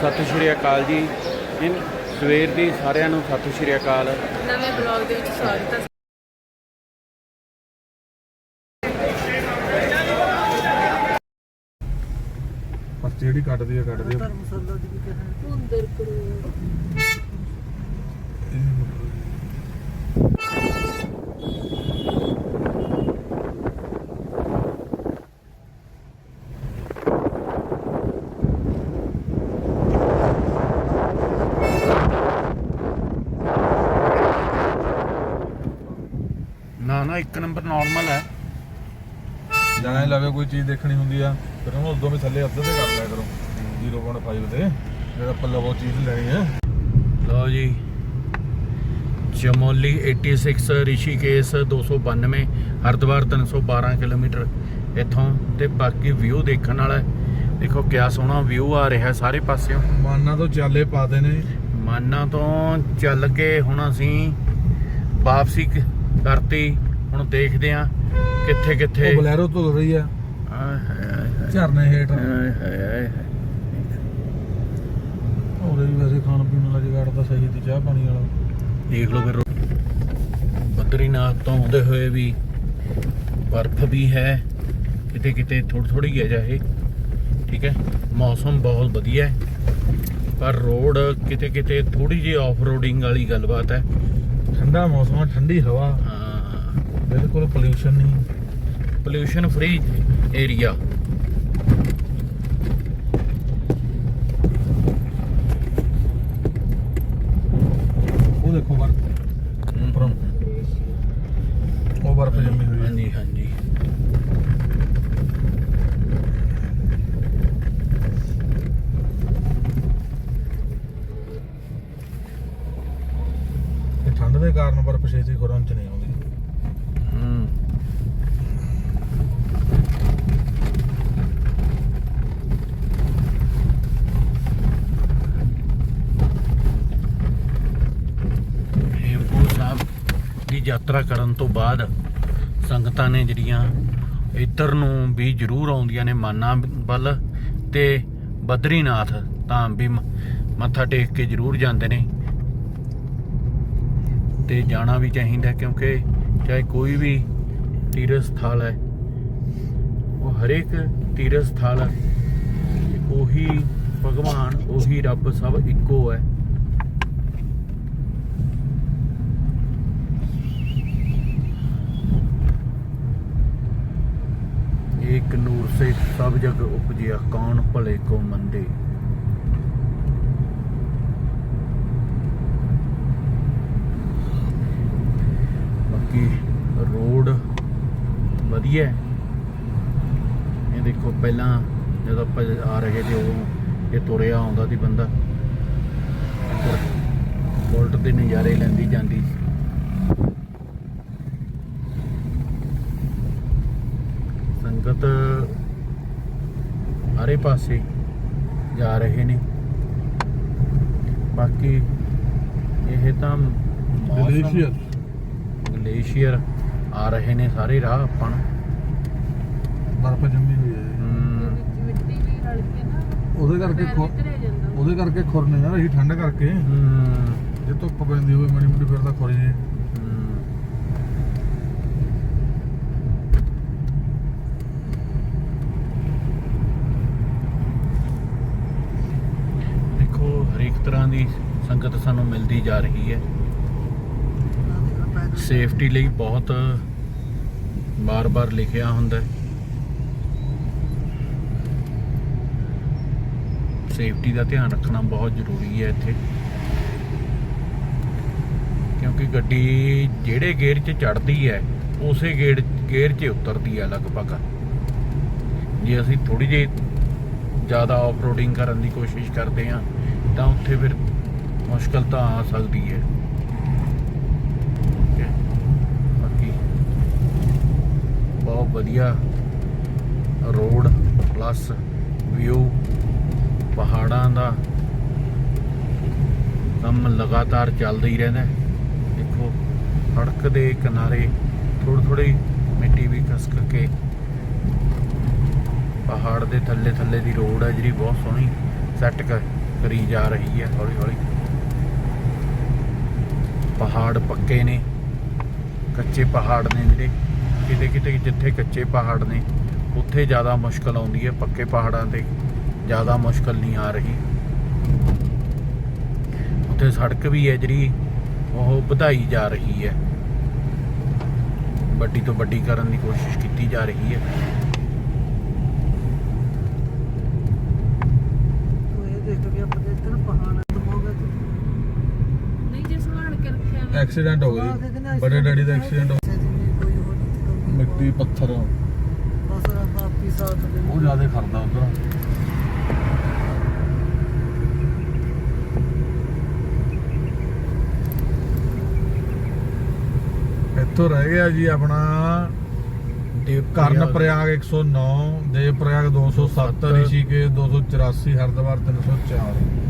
ਸਤਿ ਸ਼੍ਰੀ ਅਕਾਲ ਜੀ। ਇਨ ਸਵੇਰ ਦੀ ਸਾਰਿਆਂ ਨੂੰ ਸਤਿ ਸ਼੍ਰੀ ਅਕਾਲ। ਨਵੇਂ ਬਲੌਗ ਦੇ ਵਿੱਚ ਸਵਾਗਤ ਹੈ। ਪਰਚੀ ਜਿਹੜੀ ਕੱਟਦੀ ਆ ਕੱਟਦੀ ਆ। ਹੁੰਦਰ ਕਰੋ ਨਾ ਨਾ ਇੱਕ ਨੰਬਰ ਨਾਰਮਲ ਹੈ। ਜਾਣਾ ਲਵੇ ਕੋਈ ਚੀਜ਼ ਦੇਖਣੀ ਹੁੰਦੀ ਆ ਫਿਰ ਉਹਨੂੰ ਉਦੋਂ ਵੀ ਥੱਲੇ ਅੱਧੇ ਤੇ ਕਰ ਲਿਆ ਕਰੋ। 0.5 ਤੇ ਜਿਹੜਾ ਆਪਾਂ ਲਵੋ ਚੀਜ਼ ਲੈਣੀ ਹੈ ਲਓ ਜੀ। ਚਮੋਲੀ 86 ਰਿਸ਼ੀਕੇਸ਼ 292 ਹਰਿਦੁਆਰ 312 ਕਿਲੋਮੀਟਰ ਇੱਥੋਂ ਤੇ ਬਾਕੀ ਵਿਊ ਦੇਖਣ ਵਾਲਾ। ਦੇਖੋ ਕਿਆ ਸੋਹਣਾ ਵਿਊ ਆ ਰਿਹਾ ਸਾਰੇ ਪਾਸਿਓਂ। ਮਾਨਾ ਤੋਂ ਚਾਲੇ ਪਾਦੇ ਨੇ। ਮਾਨਾ ਤੋਂ ਚੱਲ ਕੇ ਹੁਣ ਅਸੀਂ ਵਾਪਸੀ ਕਰਤੀ। ਹੁਣ ਦੇਖਦੇ ਆ ਕਿੱਥੇ ਕਿੱਥੇ ਉਹ ਬਲੈਰੋ ਧੁਲ ਰਹੀ ਆ। ਝਰਨੇ ਹੇਠ। ਆਏ ਹਾਏ ਹਾਏ। ਉਹਦੇ ਵੀ ਵੈਸੇ ਖਾਣ ਪੀਣ ਵਾਲਾ ਜਗਾੜ ਤਾਂ ਸਹੀ ਤੇ ਚਾਹ ਪਾਣੀ ਵਾਲਾ। ਦੇਖ ਲਓ ਫਿਰ ਬਦਰੀਨਾਥ ਤੋਂ ਆਉਂਦੇ ਹੋਏ ਵੀ ਬਰਫ਼ ਵੀ ਹੈ। ਕਿਤੇ ਕਿਤੇ ਥੋੜੀ ਥੋੜੀ ਹੈ ਜਾਏ ਠੀਕ ਹੈ ਮੌਸਮ ਬਹੁਤ ਵਧੀਆ ਹੈ। ਪਰ ਰੋਡ ਕਿਤੇ ਕਿਤੇ ਥੋੜੀ ਜਿਹੀ ਆਫ ਰੋਡਿੰਗ ਵਾਲੀ ਗੱਲਬਾਤ ਹੈ। ਠੰਡਾ ਮੌਸਮ ਠੰਡੀ ਹਵਾ। ਹਾਂ। ਬਿਲਕੁਲ ਪੋਲਿਊਸ਼ਨ ਨਹੀਂ। ਪੋਲਿਊਸ਼ਨ ਫ੍ਰੀ ਏਰੀਆ ਉਹ ਦੇਖੋ ਬਰਫ। ਉੱਪਰੋਂ ਉਹ ਬਰਫ ਜੰਮੀ ਹੋਈ ਹੈ। ਹਾਂਜੀ ਠੰਡ ਦੇ ਕਾਰਨ ਬਰਫ ਛੇਤੀ ਖੁਰਨ ਚ ਨਹੀਂ ਆਉਂਦੀ ਹੂੰ ਹੇਮਕੁੰਟ ਸਾਹਿਬ ਦੀ ਯਾਤਰਾ ਕਰਨ ਤੋਂ ਬਾਅਦ ਸੰਗਤਾਂ ਨੇ ਜਿਹੜੀਆਂ ਇੱਧਰ ਨੂੰ ਵੀ ਜ਼ਰੂਰ ਆਉਂਦੀਆਂ ਨੇ ਮਾਨਾ ਵੱਲ ਤੇ ਬਦਰੀਨਾਥ ਤਾਂ ਵੀ ਮੱਥਾ ਟੇਕ ਕੇ ਜ਼ਰੂਰ ਜਾਂਦੇ ਨੇ। ਤੇ ਜਾਣਾ ਵੀ ਚਾਹੀਦਾ ਕਿਉਂਕਿ ਚਾਹੇ ਕੋਈ ਵੀ ਤੀਰਥ ਸਥਲ ਹੈ, ਉਹ ਹਰੇਕ ਤੀਰਥ ਸਥਲ ਉਹੀ ਭਗਵਾਨ, ਉਹੀ ਰੱਬ ਸਭ ਇੱਕੋ ਹੈ। ਸੇ ਸਭ ਜਗ ਉਪਜਿਆ, ਕੌਣ ਭਲੇ ਕੋ ਮੰਦੇ? ਬਾਕੀ ਰੋਡ ਵਧੀਆ ਇਹ ਦੇਖੋ, ਪਹਿਲਾਂ ਜਦੋਂ ਆਪਾਂ ਆ ਰਹੇ ਤੇ ਉਦੋਂ ਇਹ ਤੁਰਿਆ ਆਉਂਦਾ ਸੀ ਬੰਦਾ। ਇੱਧਰ ਦੇ ਨਜ਼ਾਰੇ ਲੈਂਦੀ ਜਾਂਦੀ ਸੀ। ਸੰਗਤ ਹਰੇ ਪਾਸੇ ਜਾ ਰਹੇ ਨੇ। ਬਾਕੀ ਇਹ ਤਾਂ ਗਲੇਸ਼ੀਅਰ। ਗਲੇਸ਼ੀਅਰ ਆ ਰਹੇ ਨੇ ਸਾਰੇ ਰਾਹ ਆਪਾਂ ਬਰਫ ਜੰਮੀ ਹੋਈ ਹੈ। ਹਮ, ਵਿੱਚ ਮਿੱਟੀ ਵੀ ਰਲ ਕੇ ਨਾ ਉਹਦੇ ਕਰਕੇ ਪੈਰ ਜਾਂਦਾ ਉਹਦੇ ਕਰਕੇ ਖੁਰਨੇ ਨਾ ਰਹੀ ਠੰਡ ਕਰਕੇ। ਹਮ, ਜੇ ਧੁੱਪ ਪੈਂਦੀ ਹੋਵੇ ਮਾੜੀ ਮੋਟੀ ਫਿਰ ਤਾਂ ਖੁਰ ਜੇ ਹਮ। ਦੇਖੋ ਹਰੇਕ ਤਰ੍ਹਾਂ ਦੀ ਸੰਗਤ ਸਾਨੂੰ ਮਿਲਦੀ ਜਾ ਰਹੀ ਹੈ। ਸੇਫਟੀ ਲਈ ਬਹੁਤ ਬਾਰ-ਬਾਰ ਲਿਖਿਆ ਹੁੰਦਾ ਸੇਫਟੀ ਦਾ ਧਿਆਨ ਰੱਖਣਾ ਬਹੁਤ ਜ਼ਰੂਰੀ ਹੈ ਇੱਥੇ। ਕਿਉਂਕਿ ਗੱਡੀ ਜਿਹੜੇ ਗੇਅਰ 'ਚ ਚੜਦੀ ਹੈ, ਉਸੇ ਗੇਅਰ ਗੇਅਰ 'ਚ ਉਤਰਦੀ ਹੈ ਲਗਭਗ। ਜੇ ਅਸੀਂ ਥੋੜੀ ਜਿਹੀ ਜ਼ਿਆਦਾ ਆਫ-ਰੋਡਿੰਗ ਕਰਨ ਦੀ ਕੋਸ਼ਿਸ਼ ਕਰਦੇ ਹਾਂ ਤਾਂ ਉੱਥੇ ਫਿਰ ਮੁਸ਼ਕਲ ਤਾਂ ਆ ਸਕਦੀ ਹੈ ਠੀਕ ਹੈ। ਬਾਕੀ ਬਹੁਤ ਵਧੀਆ ਰੋਡ ਪਲੱਸ ਵਿਊ ਪਹਾੜਾਂ ਦਾ ਕੰਮ ਲਗਾਤਾਰ ਚੱਲਦਾ ਹੀ ਰਹਿੰਦਾ ਦੇਖੋ, ਸੜਕ ਦੇ ਕਿਨਾਰੇ ਥੋੜੀ ਥੋੜੀ ਮਿੱਟੀ ਵੀ ਖਸਕ ਕੇ ਪਹਾੜ ਦੇ ਥੱਲੇ ਥੱਲੇ ਦੀ ਰੋਡ ਹੈ ਜਿਹੜੀ ਬਹੁਤ ਸੋਹਣੀ, ਸੈੱਟ ਕਰ ਕਰੀ ਜਾ ਰਹੀ ਹੈ ਹੌਲੀ ਹੌਲੀ। ਪਹਾੜ ਪੱਕੇ ਨੇ। ਕੱਚੇ ਪਹਾੜ ਨੇ ਜਿਹੜੇ। ਕਿਤੇ ਕਿਤੇ ਜਿੱਥੇ ਕੱਚੇ ਪਹਾੜ ਨੇ, ਉੱਥੇ ਜ਼ਿਆਦਾ ਮੁਸ਼ਕਲ ਆਉਂਦੀ ਹੈ। ਪੱਕੇ ਪਹਾੜਾਂ ਤੇ ਜ਼ਿਆਦਾ ਮੁਸ਼ਕਲ ਨਹੀਂ ਆ ਰਹੀ। ਉੱਥੇ ਸੜਕ ਵੀ ਹੈ ਜਿਹੜੀ, ਉਹ ਵਧਾਈ ਜਾ ਰਹੀ ਹੈ। ਵੱਡੀ ਤੋਂ ਵੱਡੀ ਕਰਨ ਦੀ ਕੋਸ਼ਿਸ਼ ਕੀਤੀ ਜਾ ਰਹੀ ਹੈ ਤੂੰ ਇਹ ਦੇਖ ਵੀ ਆਪਣੇ ਇੱਧਰ ਪਹਾੜ ਖਤਮ ਹੋ ਗਿਆ ਤੇ ਨਹੀਂ ਜੇ ਸੰਭਾਲ ਕੇ ਰੱਖਿਆ ਵਾ। ਐਕਸੀਡੈਂਟ ਹੋ ਗਿਆ ਬੜੇ ਡੈਡੀ ਦਾ ਐਕਸੀਡੈਂਟ ਹੋ ਨਹੀਂ ਮਿੱਟੀ ਪੱਥਰ। ਬਸ ਆਪੀ ਸਾਥ ਦੇ ਉਹ ਜ਼ਿਆਦਾ ਖੜਦਾ ਉਧਰ। ਇੱਥੋਂ ਰਹਿ ਗਿਆ ਜੀ ਆਪਣਾ ਕਰਨ ਪ੍ਰਯਾਗ 109 ਦੇਵ ਪ੍ਰਯਾਗ 207 207, ਰਿਸ਼ੀਕੇਸ਼ 284 ਹਰਿਦੁਆਰ 304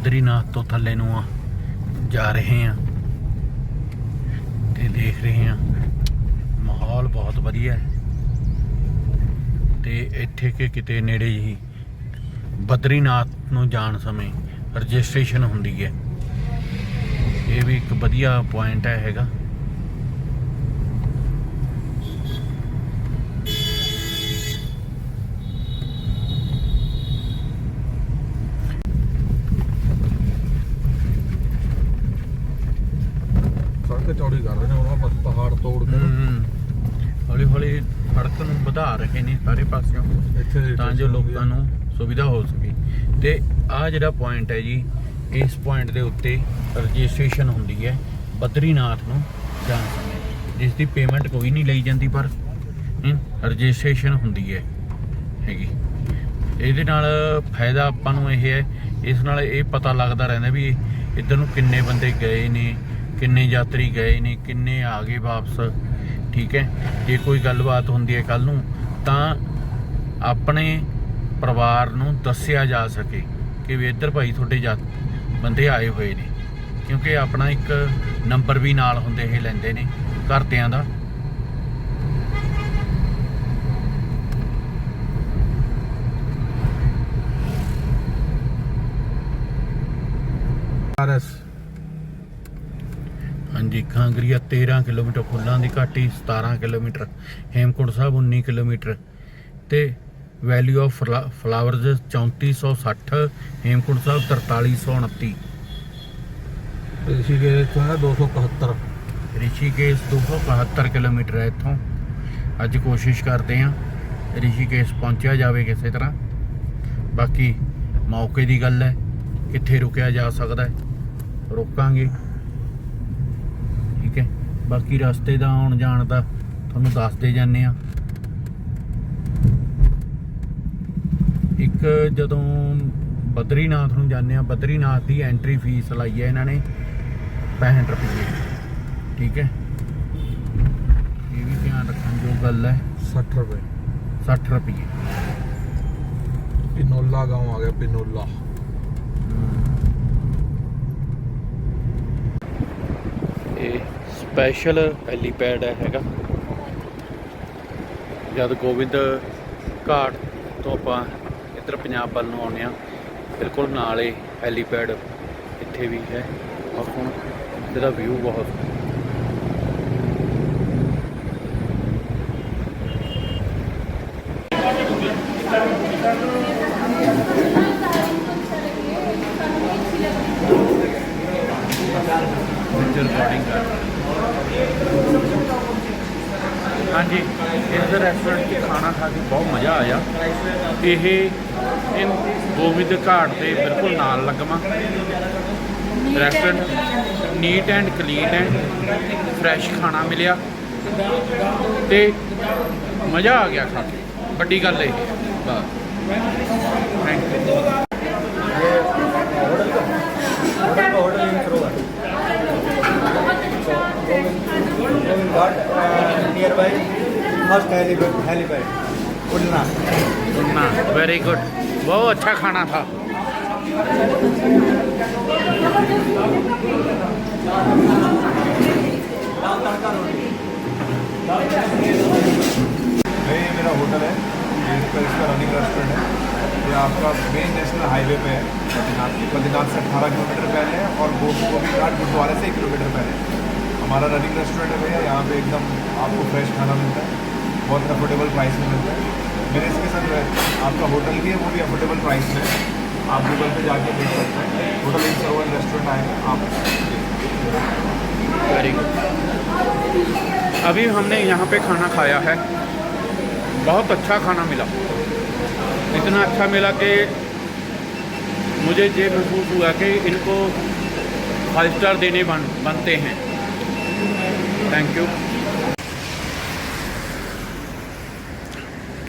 ਬਦਰੀਨਾਥ ਤੋਂ ਥੱਲੇ ਨੂੰ ਆ ਜਾ ਰਹੇ ਆ ਤੇ ਦੇਖ ਰਹੇ ਆ। ਮਾਹੌਲ ਬਹੁਤ ਵਧੀਆ ਹੈ। ਤੇ ਇੱਥੇ ਕਿ ਕਿਤੇ ਨੇੜੇ ਹੀ ਬਦਰੀਨਾਥ ਨੂੰ ਜਾਣ ਸਮੇਂ ਰਜਿਸਟ੍ਰੇਸ਼ਨ ਹੁੰਦੀ ਹੈ। ਇਹ ਵੀ ਇੱਕ ਵਧੀਆ ਪੁਆਇੰਟ ਹੈ ਹੈਗਾ ਸੜਕ ਚੌੜੀ ਕਰ ਰਹੇ ਨੇ ਉਹਨਾਂ ਪਾਸ ਪਹਾੜ ਤੋੜ ਕੇ ਹਮ, ਹੌਲੀ ਹੌਲੀ ਸੜਕ ਨੂੰ ਵਧਾ ਰਹੇ ਨੇ ਸਾਰੇ ਪਾਸਿਓਂ ਇੱਥੇ ਤਾਂ ਜੋ ਲੋਕਾਂ। ਨੂੰ ਸੁਵਿਧਾ ਹੋ ਸਕੇ। ਤੇ ਆ ਜਿਹੜਾ ਪੁਆਇੰਟ ਹੈ ਜੀ ਇਸ ਪੁਆਇੰਟ ਦੇ ਉੱਤੇ ਰਜਿਸਟ੍ਰੇਸ਼ਨ ਹੁੰਦੀ ਹੈ ਬਦਰੀਨਾਥ ਨੂੰ ਜਾਣ ਸਮੇਂ। ਜਿਸ ਦੀ ਪੇਮੈਂਟ ਕੋਈ ਨਹੀਂ ਲਈ ਜਾਂਦੀ ਪਰ ਰਜਿਸਟ੍ਰੇਸ਼ਨ ਹੁੰਦੀ ਹੈ। ਹੈਗੀ। ਇਹਦੇ ਨਾਲ ਫਾਇਦਾ ਆਪਾਂ ਨੂੰ ਇਹ ਹੈ ਇਸ ਨਾਲ ਇਹ ਪਤਾ ਲੱਗਦਾ ਰਹਿੰਦਾ ਵੀ ਇੱਧਰ ਨੂੰ ਕਿੰਨੇ ਬੰਦੇ ਗਏ ਨੇ ਕਿੰਨੇ ਯਾਤਰੀ ਗਏ ਨੇ ਕਿੰਨੇ ਆ ਗਏ ਵਾਪਸ। ਠੀਕ ਹੈ? ਜੇ ਕੋਈ ਗੱਲਬਾਤ ਹੁੰਦੀ ਹੈ ਕੱਲ ਨੂੰ ਤਾਂ ਆਪਣੇ ਪਰਿਵਾਰ ਨੂੰ ਦੱਸਿਆ ਜਾ ਸਕੇ ਕਿ ਵੀ ਇੱਧਰ ਭਾਈ ਤੁਹਾਡੇ ਜਾ ਬੰਦੇ ਆਏ ਹੋਏ ਨੇ। ਕਿਉਂਕਿ ਆਪਣਾ ਇੱਕ ਨੰਬਰ ਵੀ ਨਾਲ ਹੁੰਦੇ ਇਹ ਲੈਂਦੇ ਨੇ ਘਰਦਿਆਂ ਦਾ। ਆਰਐਸ। ਹਾਂਜੀ ਖਾਂਗਰੀਆ 13 ਕਿਲੋਮੀਟਰ ਫੁੱਲਾਂ ਦੀ ਘਾਟੀ 17 ਕਿਲੋਮੀਟਰ ਹੇਮਕੁੰਟ ਸਾਹਿਬ 19 ਕਿਲੋਮੀਟਰ ਤੇ valley of flowers 3460 Hemkunt Sahib 4329 Rishikesh ਤੋਂ ਹੈ 271 ਰਿਸ਼ੀਕੇਸ਼ 271 ਕਿਲੋਮੀਟਰ ਹੈ ਇੱਥੋਂ। ਅੱਜ ਕੋਸ਼ਿਸ਼ ਕਰਦੇ ਆਂ ਰਿਸ਼ੀਕੇਸ਼ ਪਹੁੰਚਿਆ ਜਾਵੇ ਕਿਸੇ ਤਰ੍ਹਾਂ। ਬਾਕੀ ਮੌਕੇ ਦੀ ਗੱਲ ਹੈ ਕਿੱਥੇ ਰੁਕਿਆ ਜਾ ਸਕਦਾ ਹੈ ਰੋਕਾਂਗੇ। ਬਾਕੀ ਰਸਤੇ ਦਾ ਆਉਣ ਜਾਣ ਦਾ ਤੁਹਾਨੂੰ ਦੱਸਦੇ ਜਾਂਦੇ ਆ ਇੱਕ ਜਦੋਂ ਬਦਰੀਨਾਥ ਨੂੰ ਜਾਂਦੇ ਆ ਬਦਰੀਨਾਥ ਦੀ ਐਂਟਰੀ ਫੀਸ ਲਾਈ ਹੈ ਇਹਨਾਂ ਨੇ 65 ਰੁਪਏ। ਠੀਕ ਹੈ? ਇਹ ਵੀ ਧਿਆਨ ਰੱਖਣ ਜੋ ਗੱਲ ਹੈ। 60 ਰੁਪਏ। 60 ਰੁਪਏ। ਪਿਨੋਲਾ ਗਾਉਂ ਆ ਗਿਆ ਪਿਨੋਲਾ। ਇਹ ਸਪੈਸ਼ਲ ਹੈਲੀਪੈਡ ਹੈਗਾ। ਜਦ ਗੋਬਿੰਦ ਘਾਟ ਤੋਂ ਆਪਾਂ ਇੱਧਰ ਪੰਜਾਬ ਵੱਲ ਨੂੰ ਆਉਂਦੇ ਆ ਬਿਲਕੁਲ ਨਾਲੇ ਹੈਲੀਪੈਡ ਇੱਥੇ ਵੀ ਹੈ। ਔਰ ਹੁਣ ਇਹਦਾ ਵਿਊ ਬਹੁਤ ਵਿੱਚ ਰਿਕਾਰਡਿੰਗ ਕਰ ਹਾਂਜੀ ਇਸ ਰੈਸਟੋਰੈਂਟ 'ਚ ਖਾਣਾ ਖਾ ਕੇ ਬਹੁਤ ਮਜ਼ਾ ਆਇਆ। ਇਹ ਇਹ ਗੋਬਿੰਦ ਘਾਟ ਦੇ ਬਿਲਕੁਲ ਨਾਲ ਲੱਗਵਾ। Restaurant neat and clean and fresh ਖਾਣਾ ਮਿਲਿਆ। ਤੇ ਮਜ਼ਾ ਆ ਗਿਆ ਖਾ ਕੇ। ਵੱਡੀ ਗੱਲ ਇਹ thank you hotel hotel first helipad helipad उड़ना। सुनना वेरी गुड बहुत अच्छा खाना था। ये मेरा होटल है ये इसका इसका रनिंग रेस्टोरेंट है। ये आपका मेन नेशनल हाईवे पे है बद्रीनाथ की। बद्रीनाथ से अठारह किलोमीटर पहले है और गोभी गोभी घाट गुरुद्वारे से एक किलोमीटर पहले है। हमारा रनिंग रेस्टोरेंट है भैया यहाँ पे एकदम आपको फ्रेश खाना मिलता है। बहुत अफोर्डेबल प्राइस में मिलता है। मेरे इसके साथ, आपका होटल भी है, वो भी अफोर्डेबल प्राइस में। आप गूगल पे जाके देख सकते हैं। होटल इन सरोवर रेस्टोरेंट आएगा आप वेरी गुड अभी हमने यहाँ पे खाना खाया है। बहुत अच्छा खाना मिला। इतना अच्छा मिला कि मुझे ये महसूस हुआ कि इनको फाइव स्टार देने बन, बनते हैं। थैंक यू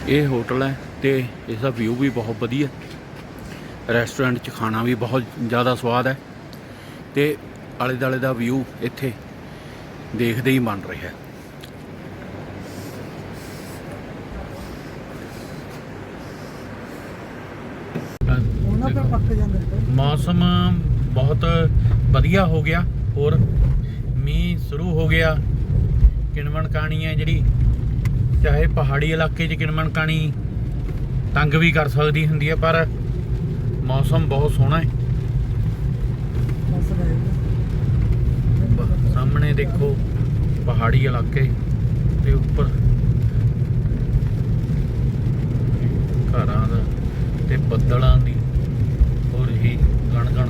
ਇਹ ਹੋਟਲ ਹੈ ਤੇ ਇਸ ਦਾ ਵਿਊ ਵੀ ਬਹੁਤ ਵਧੀਆ। ਰੈਸਟੋਰੈਂਟ 'ਚ ਖਾਣਾ ਵੀ ਬਹੁਤ ਜ਼ਿਆਦਾ ਸਵਾਦ ਹੈ ਤੇ ਆਲੇ ਦਾਲੇ ਦਾ ਵਿਊ ਇੱਥੇ ਦੇਖਦੇ ਹੀ ਬਣ ਰਿਹਾ ਹੈ। ਮੌਸਮ ਬਹੁਤ ਵਧੀਆ ਹੋ ਗਿਆ। ਹੋਰ ਮੀਂਹ ਸ਼ੁਰੂ ਹੋ ਗਿਆ। ਕਿਣਵਣ ਕਾਣੀ ਹੈ ਜਿਹੜੀ ਚਾਹੇ ਪਹਾੜੀ ਇਲਾਕੇ 'ਚ ਕਿਣਮਣਕਾਣੀ ਤੰਗ ਵੀ ਕਰ ਸਕਦੀ ਹੁੰਦੀ ਹੈ ਪਰ ਮੌਸਮ ਬਹੁਤ ਸੋਹਣਾ ਹੈ। ਸਾਹਮਣੇ ਦੇਖੋ ਪਹਾੜੀ ਇਲਾਕੇ ਤੇ ਉੱਪਰ। ਘਰਾਂ ਦਾ ਤੇ ਬੱਦਲਾਂ ਦੀ ਹੋਰ ਹੀ ਗਣਗਣ